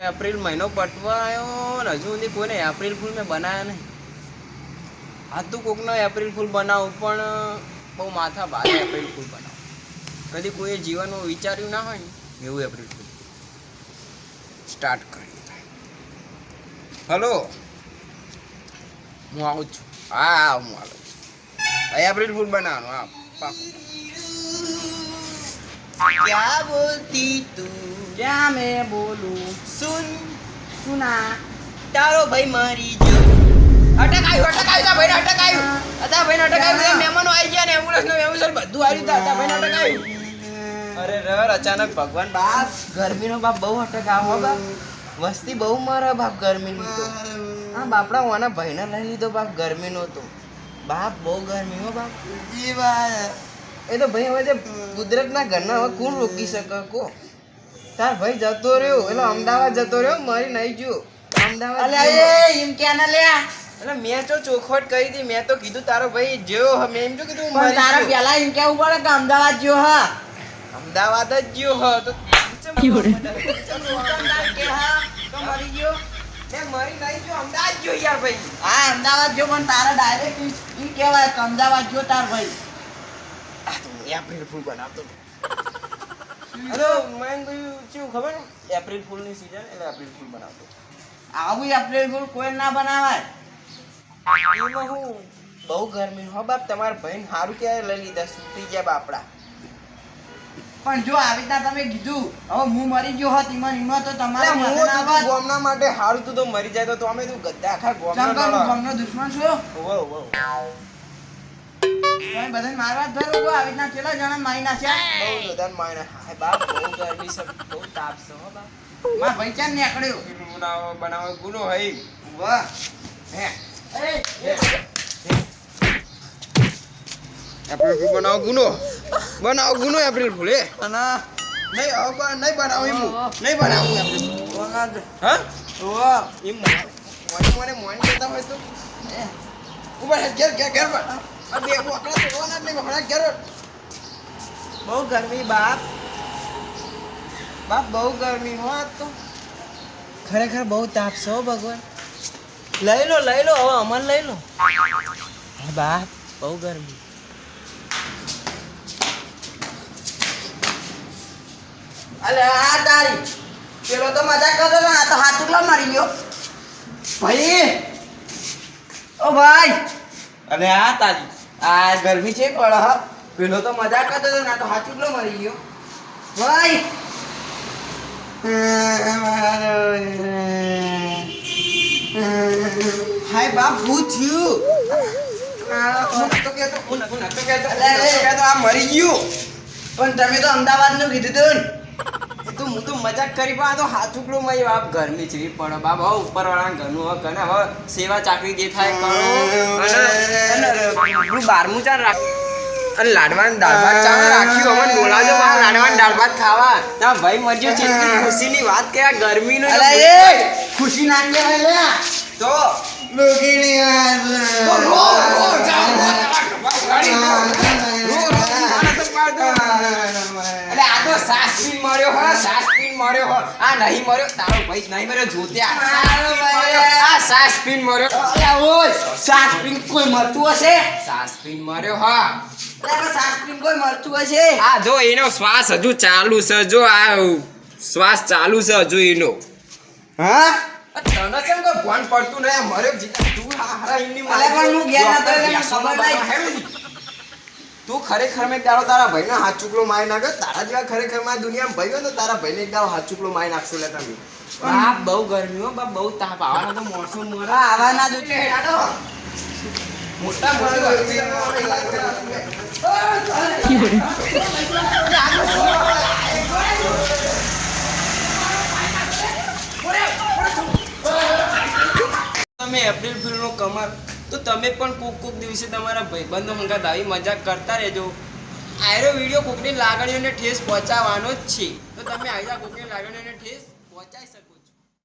April મહિનો પટવાયો ને હજુ સુધી કોઈને એપ્રિલ ફૂલ મેં બનાવ્યા નહીં. આ તો કોકનો એપ્રિલ ફૂલ બનાવું, પણ બહુ માથા ભારે એપ્રિલ ફૂલ બનાવું. કદી કોઈએ જીવનમાં વિચાર્યું ના હોય ને, એવું એપ્રિલ ફૂલ. સ્ટાર્ટ કરી હલો? હું આવું છું. હા હા, હું આવું છું. એપ્રિલ ફૂલ બનાવવાનું, હા, પાકું. क्या बोलती तू ક્યાં મેં બોલું सुन સુના તારો ભાઈ મરી જો અટક આવ્યું અટક આવ્યું તા ભાઈને અટક આવ્યું અતા ભાઈને અટક આવ્યું તે મહેમાનો આવી ગયા ને એમ્બ્યુલન્સ નો એમ્બ્યુલન્સ બધું આવ્યું તા તા ભાઈને અટક આવ્યું અરે રર અચાનક ભગવાન બાપ ગરમીનો બાપ બહુ અટક આવો બાપ વસ્તી બહુ મરે બાપ ગરમીની તો હા બાપડા ઓના ભાઈને લઈ લીધો બાપ ગરમીનો તો બાપ બહુ ગરમી હો બાપ એ તો ભાઈ હવે જે કુદરતના ઘરના હવે કોણ રોકી શકે કો? તાર ભાઈ જતો રહ્યો એટલે અમદાવાદ જતો રહ્યો મરી નહીં જો અમદાવાદ એમ ક્યાં ના લ્યા એટલે મેં તો ચોખવટ કરી હતી મેં તો કીધું તારો ભાઈ જેવો હ મેં એમ જો કીધું પણ તારા પેલા એમ કેવું પડે કે અમદાવાદ જો હા? અમદાવાદ જ ગયો હ તો હા તો મરી ગયો? મરી ગયો અમદાવાદ જો યાર ભાઈ. હા અમદાવાદ જો પણ તારા ડાયરેક્ટ કેવાય કહેવાય કે અમદાવાદ જો તાર ભાઈ. એપ્રિલ ફૂલ બનાવતો અરે મેં કહ્યું શું ખબર? એપ્રિલ ફૂલની સીઝન એટલે એપ્રિલ ફૂલ બનાવતો. આવું એપ્રિલ ફૂલ કોઈ ના બનાવાય. એમાં હું બહુ ગરમી હો બાપ તમારા ભાઈને સારું ક્યારે લઈ લીધા સુતી ગયા બાપડા. પણ જો આવી રીતના તમે કીધું હવે હું મરી ગયો હોત ઈમાં ને તો તમારે. ગોમના માટે હારું તું તો મરી જાય તો અમે તું ગદ્દા આખા ગોમના. ગમનો દુશ્મન છો. ઓવો, ઓવો. તમે બધાને મારવા જ ધરો છો. આવી રીતના કેટલા જણા મારી નાખ્યા બહુ બધાને માયના. હાય બાપ, બહુ ગરમી છે, બહુ તાપ છે હો બાપ. મારા ભાઈ ચાલ નીકળ્યો ફિલ્મ બનાવો, બનાવો, ગુનો હઈ. વાહ હે. એપ્રિલ ફૂલ બનાવો ગુનો બનાવો ગુનો એપ્રિલ ફૂલ એ અને નહીં હવે નહીં બનાવો એમ નહીં બનાવું એપ્રિલ ફૂલ. હા વાહ. એમ મને મોને મોને હોય તો ઊભા ઘેર ઘેર ઘેર. આ બહુ ગરમી, બાપ. બાપ, બહુ ગરમી હો આજ તો. ખરેખર બહુ તાપ છો ભગવાન. લઈ લો લઈ લો, હવે અમન લઈ લો. બાપ, બહુ ગરમી. અલે, આ તારી. પેલો તો મજા કરતો ને આ તો હાથ ઉકલો મારી ગયો. ભાઈ. ઓ ભાઈ. અને આ તારી. આ ગરમી છે, પણ હા, પેલો તો મજા કરતો હતો, ના તો હાથ ઉકલો મરી ગયો. ભાઈ! હાય બાપ, હું થયું? મરી ગયું. પણ તમે તો અમદાવાદનું કીધું હતું તો હું તો મજાક કરી પણ આ તો હાથ ઉકળું મય બાપ ગરમી છે પણ બાપ હવે ઉપરવાળા ઘરનું હવે કને હવે સેવા ચાકરી જે થાય કરો. અને બારમું ચાર રાખ અને લાડવાન દાળ ભાત ચાલે રાખ્યું. અમને બોલાવજો બહાર લાડવાન દાળ ભાત ખાવા. ના ભાઈ મરજો છે ખુશીની વાત કે આ ગરમીનું ખુશી ના કહેવાય તો લોકીની મર્યો હો સાસ પીન મર્યો હો. આ નહીં મર્યો તારો ભાઈ નહીં મર્યો જોતે આ સાસ પીન મર્યો. ઓય સાસ પીન કોઈ મરતું હશે? સાસ પીન મર્યો હા. સાસ પીન કોઈ મરતું હશે? આ જો એનો શ્વાસ હજુ ચાલુ છે જો આ શ્વાસ ચાલુ છે હજુ એનો. હા? તને કેમ કોઈ ફોન પડતું નહીં? મર્યો જીતા તું હારા એમની અલે પણ હું ઘેર નતો એટલે ખબર નહીં. તું ખરેખર મેં દાડો તારા ભાઈને હાથ ચૂકલો મારી નાખ્યો? તારા જેવા ખરેખરમાં દુનિયામાં હોય તો તારા ભાઈને એક દાડો હાથ ચૂકલો મારી નાખશો લે તમે. બાપ બહુ ગરમી હો બાપ બહુ તાપ આવવાનો તો મોણસો મોરા. હા આવા ના હેડાડો મોટા મોટા તમે એપ્રિલ ફૂલનો કમર તો તમે પણ કોક કોક દિવસે તમારા ભાઈબંધો મંગાત આવી મજાક કરતા રહેજો. આયરો વીડિયો કોકની લાગણીઓને ઠેસ પહોંચાડવાનો જ છે. તો તમે આવી કોકની લાગણીઓને ઠેસ પહોંચાડી શકો